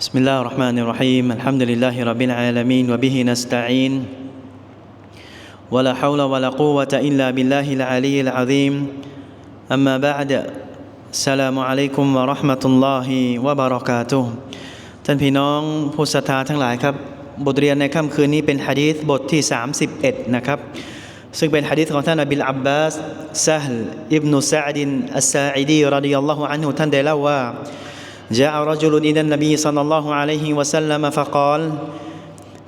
بسم الله الرحمن الرحيم الحمد لله رب العالمين وبه نستعين ولا حول ولا قوة إلا بالله العلي العظيم أما بعد السلام عليكم ورحمة الله وبركاته ท่านพี่น้องผู้ศรัทธาทั้งหลายครับ บทเรียนในค่ำคืนนี้เป็นฮะดีษบทที่ 31 นะครับ ซึ่งเป็นฮะดีษของท่านอบิลอับบาสซาฮลอิบนุซาดินอัสซาอิดีรดิยัลลอฮุอันฮุท่านได้เล่าว่า جاء رجل إلى النبي صلى الله عليه وسلم فقال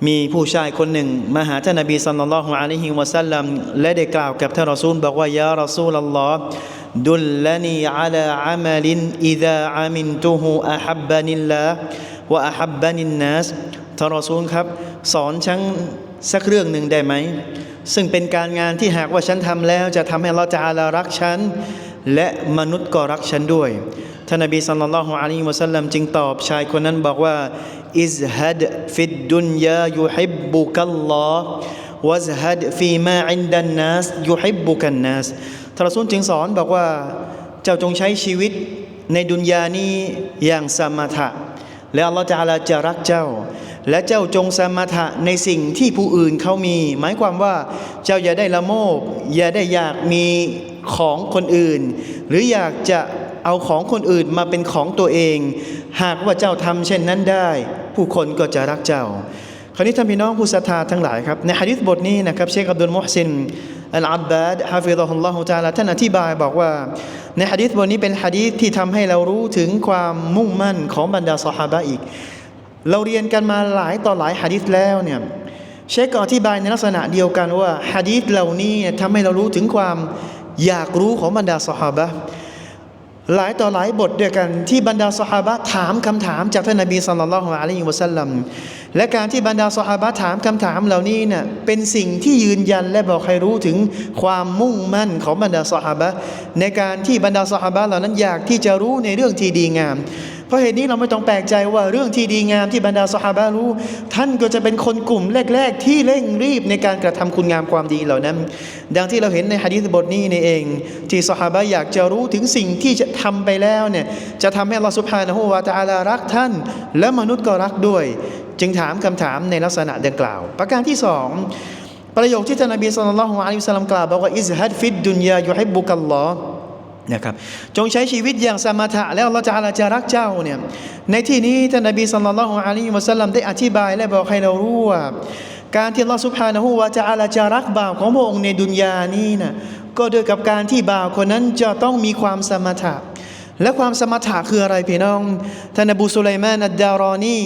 มีผู้ชายคนหนึ่งมาหาท่านนบีสัลลัลลอฮุอะลัยฮิวะสัลลัมและได้กล่าวกับท่านรอซูลบอกว่ายารอซูลอัลลอฮ์ดุลลนีอัลาอามัลินอิดาอามินตุฮูอะฮับบานิลลาห์วะอะฮับบานินนัสท่านรอซูลครับ สอนฉันสักเรื่องหนึ่งได้ไหม ซึ่งเป็นการงานที่หากว่าฉันทำแล้วจะทำให้เราจะอาลารักฉัน และมนุษย์ก็รักฉันด้วย ท่านนบีสัลลัลลอฮุอะลัยฮิวะสัลลัมจึงตอบชายคนนั้นบอกว่าอิซฮัดฟิดดุนยายุฮิบบุกัลลอฮ์วะซฮัดฟีมาอินดันนัสยุฮิบบุกันนัสทารอซูลจึงสอนบอกว่าเจ้าจงใช้ชีวิตในดุนยานี้อย่างสมถะ และอัลลอฮฺจะอาลาจะรักเจ้า และเจ้าจงสมถะในสิ่งที่ผู้อื่นเขามี หมายความว่าเจ้าอย่าได้ละโมบอย่าได้อยากมีของคนอื่น หรืออยากจะ เอาของคนอื่นมาเป็นของตัวเอง หากว่าเจ้าทำเช่นนั้นได้ ผู้คนก็จะรักเจ้า คราวนี้ท่านพี่น้องผู้ศรัทธาทั้งหลายครับในฮะดิษบทนี้นะครับเชคอับดุลมุฮซินอัลอับบาดฮะฟิฎฮุลลอฮุตาลาท่านอธิบายบอกว่าในฮะดิษบทนี้เป็นฮะดิษที่ทำให้เรารู้ถึงความมุ่งมั่นของบรรดาสหายอีก เราเรียนกันมาหลายต่อหลายฮะดิษแล้วเนี่ยเชคก็อธิบายในลักษณะเดียวกันว่าฮะดิษเหล่านี้ทำให้เรารู้ถึงความอยากรู้ของบรรดาสหาย หลายต่อหลายบทด้วยกันที่บรรดาสหายถามคำถามจากท่านนบีสุลต่านลอฮุอะลัยฮิวะสัลลัมและการที่บรรดาสหายถามคำถามเหล่านี้เนี่ยเป็นสิ่งที่ยืนยันและบอกให้รู้ถึงความมุ่งมั่นของบรรดาสหายในการที่บรรดาสหายเหล่านั้นอยากที่จะรู้ในเรื่องที่ดีงาม เพราะเหตุนี้เราไม่ต้องแปลกใจว่าเรื่องที่ดีงามที่บรรดาสหายรู้ ท่านก็จะเป็นคนกลุ่มแรก ๆ ที่เร่งรีบในการกระทำคุณงามความดีเหล่านั้น ดังที่เราเห็นในฮะดีษบทนี้นี่เอง ที่สหายอยากจะรู้ถึงสิ่งที่จะทำไปแล้วเนี่ยจะทำให้เราสุภานะฮูวาตาลารักท่าน และมนุษย์ก็รักด้วย จึงถามคำถามในลักษณะดังกล่าว ประการที่สองประโยคที่ท่านนบีสุลต่านละฮ์อะลัยฮิสลามกล่าวบอกว่าอิซฮัดฟิดดุนยายุฮิบบุกัลลอฮ์ นะครับจงใช้ชีวิตอย่างสมถะแล้วเราจะอาลาจะรักเจ้าเนี่ยในที่นี้ท่านนบีสุลต่านละฮ์อะลัยฮิวะสัลลัมได้อธิบายและบอกให้เรารู้ว่า การที่เราสุภานะฮูวาจะอาลาจะรักบ่าวของพระองค์ในดุนยานี้นะก็โดยกับการที่บ่าวคนนั้นจะต้องมีความสมถะ และความสมถะคืออะไรพี่น้องท่านอบูสุไลมานอัดดารอนี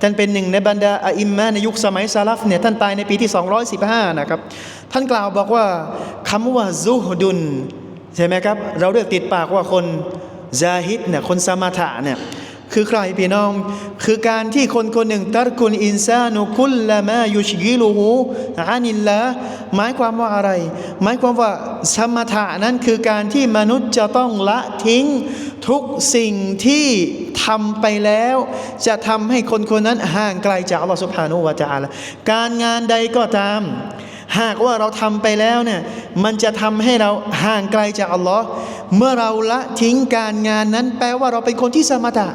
ท่านเป็นหนึ่งในบรรดาอิมมาในยุคสมัยซาลฟเนี่ยท่านตายในปีที่ 215 นะครับ ท่านกล่าวบอกว่าคำว่าซุฮดุน ใช่ไหมครับ เราเรียกติดปากว่าคนซาฮิดเนี่ยคนสมถะเนี่ยคือใครพี่น้อง คือการที่คนคนหนึ่งตัรกุลอินซานุคุลละมายุชกิลูหูอานิลละหมายความว่าอะไร หมายความว่าสมถะนั้นคือการที่มนุษย์จะต้องละทิ้งทุกสิ่งที่ทำไปแล้ว จะทำให้คนคนนั้นห่างไกลจากอัลลอฮฺสุบฮานุวะจาละการงานใดก็ตาม หากว่าเราทำไปแล้วเนี่ยมันจะทำให้เราห่างไกลจากอัลลอฮ์เมื่อเราละทิ้งการงานนั้น แปลว่าเราเป็นคนที่สมถะ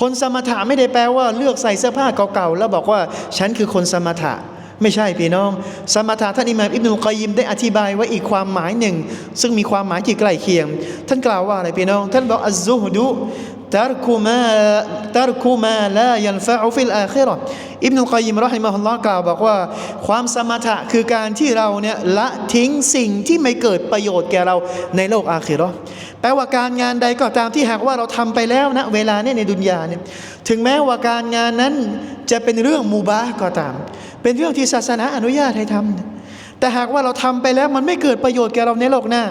คนสมถะไม่ได้แปลว่าเลือกใส่เสื้อผ้าเก่าๆแล้วบอกว่าฉันคือคนสมถะไม่ใช่พี่น้อง สมถะท่านอิหม่ามอิบนุกอยยิมได้อธิบายไว้อีกความหมายหนึ่ง ซึ่งมีความหมายที่ใกล้เคียง ท่านกล่าวว่าอะไรพี่น้อง ท่านบอกอัซซุฮดุ ตารคุมาตารคุมาลายันฟะอุฟิลอาคิเราอิบนุลกอยิมรอฮิมะฮุลลอฮ์กล่าวบอกว่า ความสมถะคือการที่เราเนี่ยละทิ้งสิ่งที่ไม่เกิดประโยชน์แก่เราในโลกอาคิราแปลว่าการงานใดก็ตามที่หากว่าเราทำไปแล้วนะเวลาเนี่ยในดุนยาเนี่ยถึงแม้ว่าการงานนั้นจะเป็นเรื่องมูบาก็ตาม เป็นเรื่องที่ศาสนาอนุญาตให้ทำแต่หากว่าเราทำไปแล้วมันไม่เกิดประโยชน์แก่เราในโลกหน้า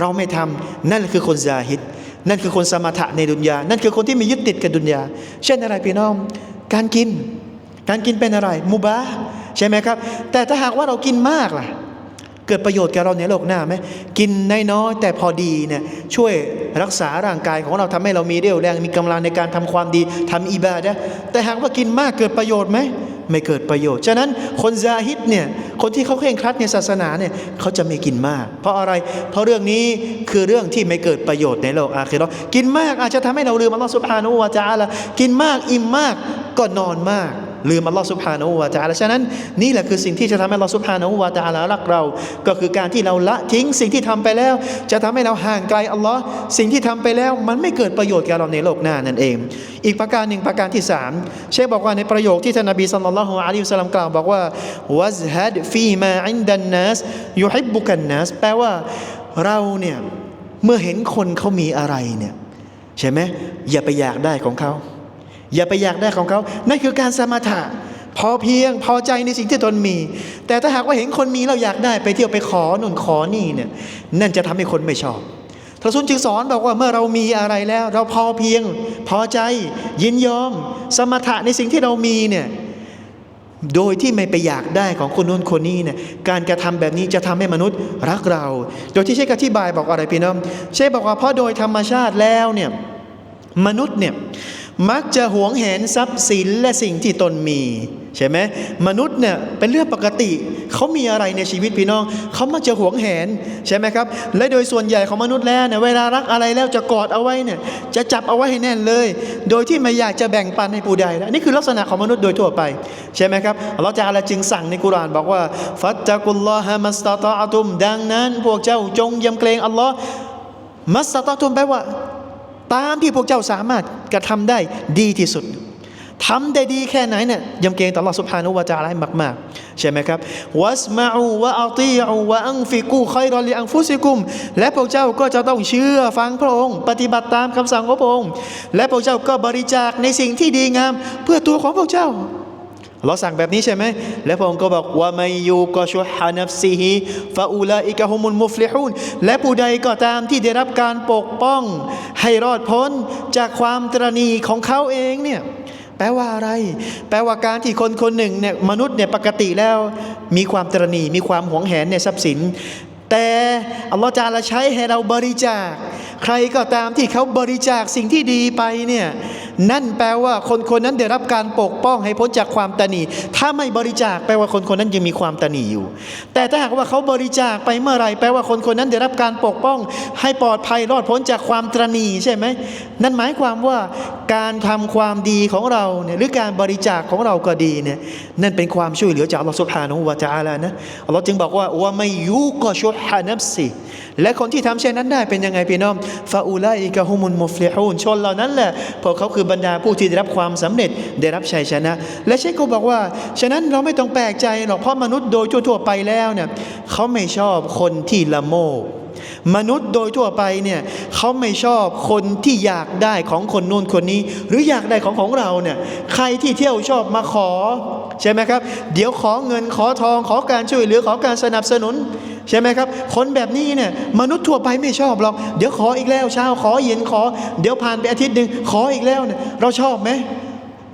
เราไม่ทำนั่นคือคนซาฮิด นั่นคือคนสมถะในดุนยา นั่นคือคนที่มียึดติดกับดุนยา เช่นอะไรพี่น้อง การกิน การกินเป็นอะไรมูบาใช่ไหมครับ แต่ถ้าหากว่าเรากินมากล่ะ เกิดประโยชน์แก่เราในโลกหน้าไหมกินน้อยๆแต่พอดีเนี่ยช่วยรักษาร่างกายของเราทำให้เรามีเรี่ยวแรง มีกำลังในการทำความดีทำอิบาดะแต่หากว่ากินมากเกิดประโยชน์ไหม ไม่เกิดประโยชน์ ฉะนั้นคนซาฮิดเนี่ยคนที่เขาเคร่งครัดในศาสนาเนี่ยเขาจะไม่กินมาก เพราะอะไร เพราะเรื่องนี้คือเรื่องที่ไม่เกิดประโยชน์ในโลกอาคีรอกินมากอาจจะทำให้เราลืมอัลลอฮฺสุบฮานุวาจาละกินมากอิ่มมากก็นอนมาก ลืมอัลลอฮ์สุบฮานวาจาละฉะนั้นนี่แหละคือสิ่งที่จะทำให้อัลลอฮ์สุบฮานวาจาละรักเรา ก็คือการที่เราละทิ้งสิ่งที่ทำไปแล้ว จะทำให้เราห่างไกลอัลลอฮ์สิ่งที่ทำไปแล้วมันไม่เกิดประโยชน์แก่เราในโลกหน้านั่นเอง อีกประการหนึ่งประการที่สามเชคบอกว่าในประโยคที่ท่านนบีสัลลัลลอฮุอะลัยฮิสลลัมกล่าวบอกว่าวัซฮัดฟีมาอินดันนัสยุฮิบบุกันนัสแปลว่าเราเนี่ยเมื่อเห็นคนเขามีอะไรเนี่ยใช่ไหมอย่าไปอยากได้ของเขา อย่าไปอยากได้ของเขา นั่นคือการสมถะ พอเพียงพอใจในสิ่งที่ตนมี แต่ถ้าหากว่าเห็นคนมีเราอยากได้ไปเที่ยวไปขอนุนขอนี่เนี่ยนั่นจะทำให้คนไม่ชอบทรสุนจึงสอนบอกว่าเมื่อเรามีอะไรแล้ว เราพอเพียง พอใจ ยินยอม สมถะในสิ่งที่เรามีเนี่ยโดยที่ไม่ไปอยากได้ของคนนู้นคนนี้เนี่ยการกระทำแบบนี้จะทำให้มนุษย์รักเรา โดยที่เชคอธิบายบอกอะไรพี่น้องเชคบอกว่าเพราะโดยธรรมชาติแล้วเนี่ยมนุษย์เนี่ย มักจะหวงแหนทรัพย์สินและสิ่งที่ตนมีใช่ไหมมนุษย์เนี่ยเป็นเรื่องปกติ เขามีอะไรในชีวิตพี่น้อง เขามักจะหวงแหนใช่ไหมครับ และโดยส่วนใหญ่ของมนุษย์แล้วเนี่ยเวลารักอะไรแล้วจะกอดเอาไว้เนี่ยจะจับเอาไว้ให้แน่นเลย โดยที่ไม่อยากจะแบ่งปันให้ผู้ใดแล้วนี่คือลักษณะของมนุษย์โดยทั่วไปใช่ไหมครับอัลลอฮฺจะอะไรจึงสั่งในกุรานบอกว่าฟัตตะกุลลอฮะมัสตาตาตุม ดังนั้น พวกเจ้าจงยำเกรงอัลลอฮ์มัสตาตุมแปลว่า ตามที่พวกเจ้าสามารถ กระทำได้ดีที่สุดทำได้ดีแค่ไหนเนี่ยยำเกรงต่อ Allah سبحانه และ تعالى ให้มากๆ ใช่ไหมครับวัสมาอูวะอัตีอูวะอังฟิกูคอยรอลีอังฟุซิกุม และพวกเจ้าก็จะต้องเชื่อฟังพระองค์ ปฏิบัติตามคำสั่งของพระองค์ และพวกเจ้าก็บริจาคในสิ่งที่ดีงาม เพื่อตัวของพวกเจ้า เราสั่งแบบนี้ใช่ไหม และพระองค์ก็บอกว่าไม่ยูก็ชุฮานัฟซีฮีฟาอูลาอิกะฮุมุลมุฟลิฮูนและผู้ใดก็ตามที่ได้รับการปกป้อง ให้รอดพ้นจากความตรณีของเขาเองเนี่ยแปลว่าอะไร แปลว่าการที่คนคนหนึ่งเนี่ยมนุษย์เนี่ยปกติแล้ว มีความตรณีมีความหวงแหนในทรัพย์สิน แต่อัลลอฮฺจาละใช้ให้เราบริจาค ใครก็ตามที่เขาบริจาคสิ่งที่ดีไปเนี่ย นั่นแปลว่าคนคนนั้นได้รับการปกป้องให้พ้นจากความตนีถ้าไม่บริจาคแปลว่าคนคนนั้นยังมีความตนีอยู่ แต่ถ้าหากว่าเขาบริจาคไปเมื่อไรแปลว่าคนคนนั้นได้รับการปกป้อง ให้ปลอดภัยรอดพ้นจากความตรณีใช่ไหมนั่นหมายความว่าการทำความดีของเราเนี่ยหรือการบริจาคของเราก็ดีเนี่ยนั่นเป็นความช่วยเหลือจากอัลลอฮฺสุบฮานะฮูวะตะอาลานะอัลลอฮ์จึงบอกว่าว่าไม่ยุกชุฮานับสิและคนที่ทำเช่นนั้นได้เป็นยังไงพี่น้องฟาอูไลกะฮุมุลมุฟลิฮูนชนเหล่านั้นแหละพวกเขาคือบรรดาผู้ที่ได้รับความสำเร็จได้รับชัยชนะ และเชคก็บอกว่า ฉะนั้นเราไม่ต้องแปลกใจหรอกเพราะมนุษย์โดยทั่วๆไปแล้วเนี่ยเขาไม่ชอบคนที่ละโมบมนุษย์โดยทั่วไปเนี่ยเขาไม่ชอบคนที่อยากได้ของคนนู้นคนนี้ หรืออยากได้ของของเราเนี่ยใครที่เที่ยวชอบมาขอ ใช่ไหมครับ เดี๋ยวขอเงินขอทองขอการช่วยเหลือขอการสนับสนุน ใช่ไหมครับ คนแบบนี้เนี่ยมนุษย์ทั่วไปไม่ชอบหรอก เดี๋ยวขออีกแล้วเช้าขอเย็นขอ เดี๋ยวผ่านไปอาทิตย์หนึ่งขออีกแล้วเนี่ยเราชอบไหม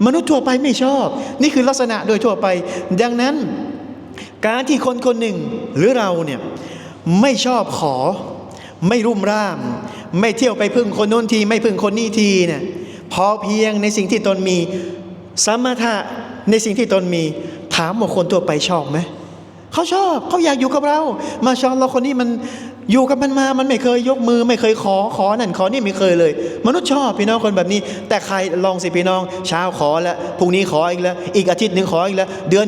มนุษย์ทั่วไปไม่ชอบ นี่คือลักษณะโดยทั่วไป ดังนั้น การที่คนคนหนึ่งหรือเราเนี่ยไม่ชอบขอ ไม่รุ่มร่าม ไม่เที่ยวไปพึ่งคนโน้นที ไม่พึ่งคนนี้ทีเนี่ยพอเพียงในสิ่งที่ตนมีสมถะในสิ่งที่ตนมี ถามว่าคนทั่วไปชอบไหม เขาชอบเขาอยากอยู่กับเรา มาชอบเราคนนี้มัน อยู่กับมันมา มันไม่เคยยกมือ ไม่เคยขอ ขอนั่นขอนี่ไม่เคยเลย มนุษย์ชอบพี่น้องคนแบบนี้ แต่ใครลองสิพี่น้อง เช้าขอแล้ว พรุ่งนี้ขออีกแล้ว อีกอาทิตย์หนึ่งขออีกแล้ว เดือน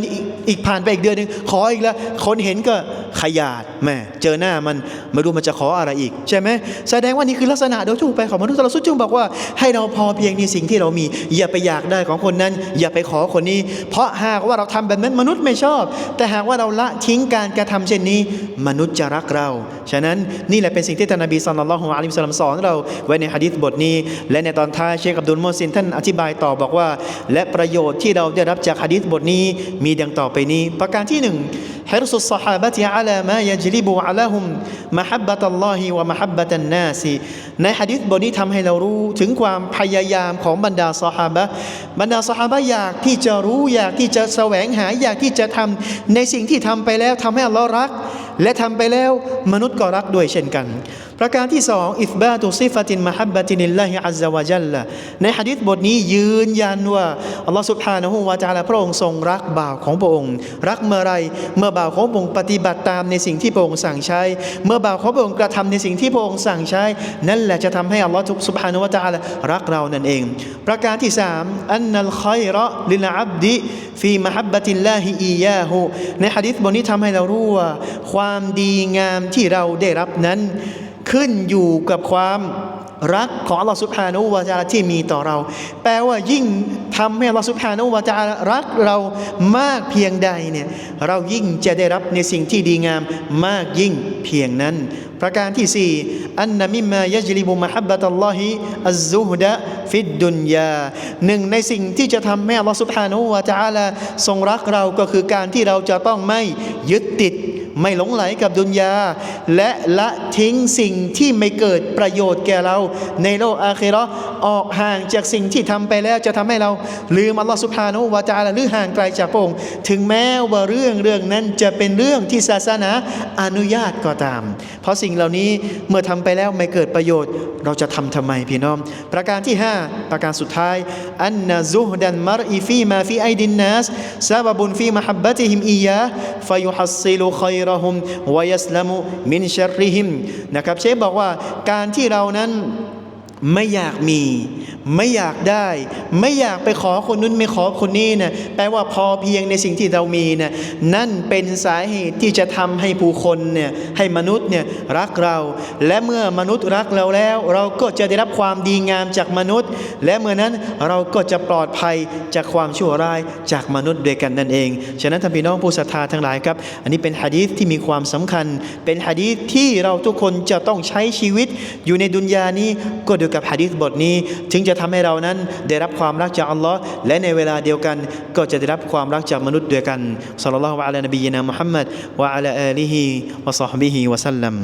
อีกผ่านไปอีกเดือนหนึ่งขออีกแล้ว คนเห็นก็ขยาดแม่เจอหน้ามันไม่รู้มันจะขออะไรอีก ใช่ไหมแสดงว่านี่คือลักษณะโดยทั่วไปของมนุษย์เราสุดจึงบอกว่า ให้เราพอเพียงในสิ่งที่เรามี อย่าไปอยากได้ของคนนั้น อย่าไปขอคนนี้ เพราะหากว่าเราทำแบบนั้นมนุษย์ไม่ชอบ แต่หากว่าเราละทิ้งการกระทำเช่นนี้ มนุษย์จะรักเราฉะนันี่แหละเป็นสิ่งที่ท่านนบีสุลต่านละฮ์อะลัยฮิวะสัลลัมสอนเราไว้ในฮะดีษบทนี้ และในตอนท้ายเชคอับดุลมอซินท่านอธิบายต่อบอกว่า และประโยชน์ที่เราได้รับจากฮะดีษบทนี้มีดังต่อไปนี้ ประการที่หนึ่ง حرص الصحابة على ما يجلب عليهم محبة الله ومحبة الناس ในฮะดิษบทนี้ทำให้เรารู้ถึงความพยายามของบรรดาสหาบะบรรดาสหาบะอยากที่จะรู้อยากที่จะแสวงหาอยากที่จะทำในสิ่งที่ทำไปแล้วทำให้อัลลอฮ์รัก และทำไปแล้วมนุษย์ก็รักด้วยเช่นกัน ประการที่สองอิสบาตุซิฟตินมหับบตินิลลาฮิอัลลอฮวะจัลละในหะดีษบทนี้ยืนยันว่าอัลลอฮฺสุบฮานะฮูวะตะอาลาพระองค์ทรงรักบ่าวของพระองค์ รักเมื่อไรเมื่อบ่าวของพระองค์ปฏิบัติตามในสิ่งที่พระองค์สั่งใช้ เมื่อบ่าวของพระองค์กระทำในสิ่งที่พระองค์สั่งใช้ นั่นแหละจะทำให้อัลลอฮฺสุบฮานะฮูวะตะอาลารักเรานั่นเอง ประการที่สามอันนัลขัยระลิลอับดิฟีมหับบติลลาฮิอียาฮูในหะดีษบทนี้ทำให้เรารู้ว่าความดีงามที่เราได้รับนั้น ขึ้นอยู่กับความรักของอัลลอฮฺสุบฮานาอูวาจาที่มีต่อเรา แปลว่ายิ่งทำให้อัลลอฮฺสุบฮานาอูวาจารักเรามากเพียงใดเนี่ยเรายิ่งจะได้รับในสิ่งที่ดีงามมากยิ่งเพียงนั้น ประการที่สี่อันนมิมายจลิบุมหับบะตัลลอฮิอัซซุฮดะฟิดดุนยาหนึ่งในสิ่งที่จะทำให้อัลลอฮฺสุบฮานาอูวาจาลาทรงรักเราก็คือการที่เราจะต้องไม่ยึดติด ไม่หลงไหลกับดุนยา และละทิ้งสิ่งที่ไม่เกิดประโยชน์แก่เรา ในโลกอาคิเราะห์ออกห่างจากสิ่งที่ทำไปแล้วจะทำให้เราลืมอัลลอฮฺสุบฮานวาจาหรือห่างไกลจากพระองค์ถึงแม้ว่าเรื่องเรื่องนั้นจะเป็นเรื่องที่ศาสนาอนุญาตก็ตาม เพราะสิ่งเหล่านี้เมื่อทำไปแล้วไม่เกิดประโยชน์ เราจะทำทำไมพี่น้อง ประการที่ 5 ประการสุดท้ายอันนะซุฮดันมารอีฟีมาฟีไอดินนัสซาบบุนฟีมหับบะติฮิมอียะฟยุฮัสซิลุคอยรหุมวยัสลามุมินชัรริฮิมนะครับเชฟบอกว่าการที่เรานั้นไม่อยากมี ไม่อยากได้ ไม่อยากไปขอคนนู้นไม่ขอคนนี้นะแปลว่าพอเพียงในสิ่งที่เรามีนะนั่นเป็นสาเหตุที่จะทำให้ผู้คนเนี่ยให้มนุษย์เนี่ยรักเรา และเมื่อมนุษย์รักเราแล้ว เราก็จะได้รับความดีงามจากมนุษย์ และเมื่อนั้นเราก็จะปลอดภัยจากความชั่วร้ายจากมนุษย์ด้วยกันนั่นเอง ฉะนั้นท่านพี่น้องผู้ศรัทธาทั้งหลายครับ อันนี้เป็นหะดีษที่มีความสำคัญ เป็นหะดีษที่เราทุกคนจะต้องใช้ชีวิตอยู่ในดุนยานี้ก็เดียวกับหะดีษบทนี้ถึงจะจะทำให้เรานั้นได้รับความรักจากอัลลอฮ์และในเวลาเดียวกันก็จะได้รับความรักจากมนุษย์ด้วยกันสัลลัลลอฮุอะลัยฮิวะซัลลัมมุฮัมมัดวะอะลาอาลีฮิวะซอฮบิฮิวะซัลลัม